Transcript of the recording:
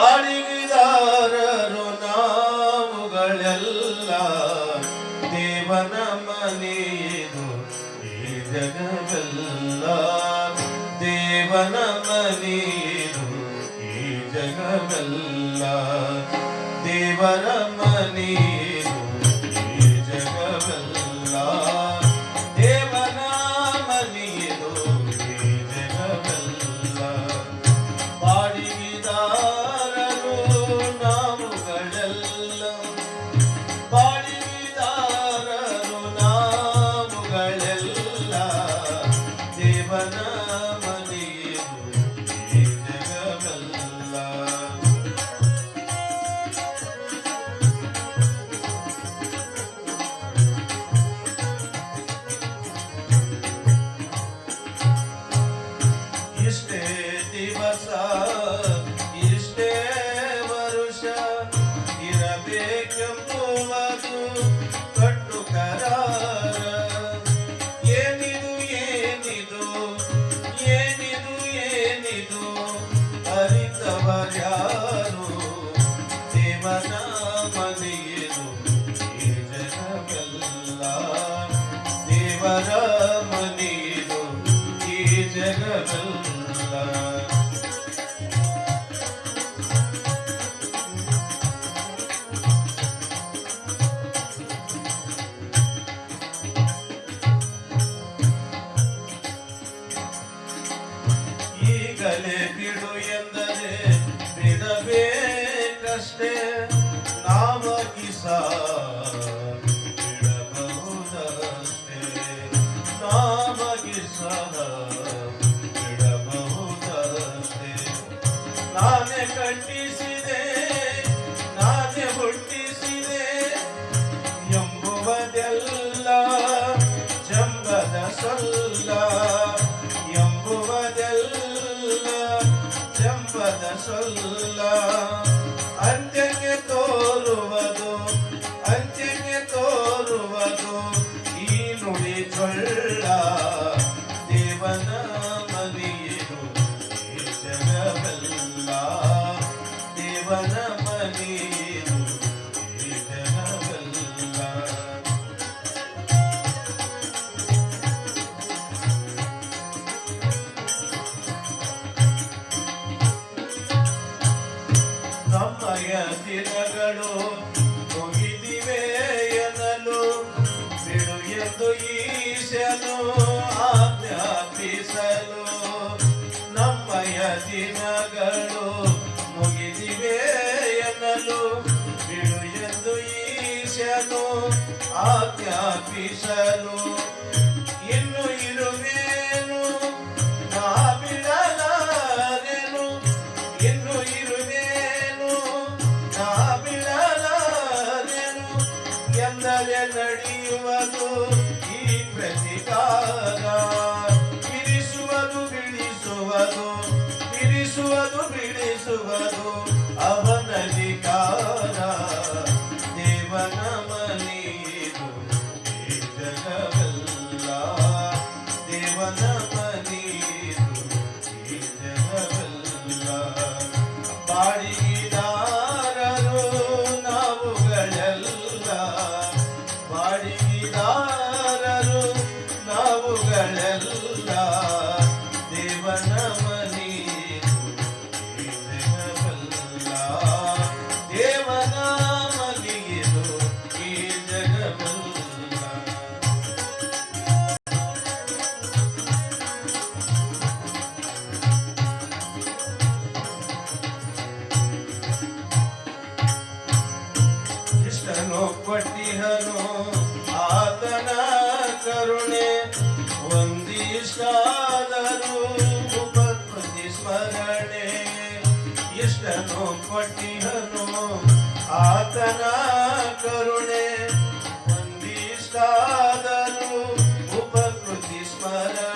ಬಾಳಿಗಿದಾರರು ನಾವುಗಳೆಲ್ಲ ದೇವನ ಮನೆಯದು ಈ ಜಗವೆಲ್ಲ ದೇವನ ಮನೆಯದು ಈ ಜಗವೆಲ್ಲ ದೇವರ ಮನೆಯ Havana. I'm Guarantee. ಎಂದು ಈಶನು ನಮ್ಮಯ ದಿನಗಳು ಮುಗಿದಿವೆ ಎನ್ನಲು ಬಿಡು ಎಂದು ಈಶನು ಆಜ್ಞಾಪಿಸಲು I'm a. ನು ಪಟ್ಟಿಹನು. ಆತನ ಕರುಣೆ ಒಂದಿಷ್ಟಾದರೂ ಉಪಪತಿ ಸ್ಮರಣೆ ಇಷ್ಟನು ಪಟ್ಟಿಹನು. ಆತನ ಕರುಣೆ ಒಂದಿಷ್ಟಾದರೂ ಉಪಕೃತಿ ಸ್ಮರಣೆ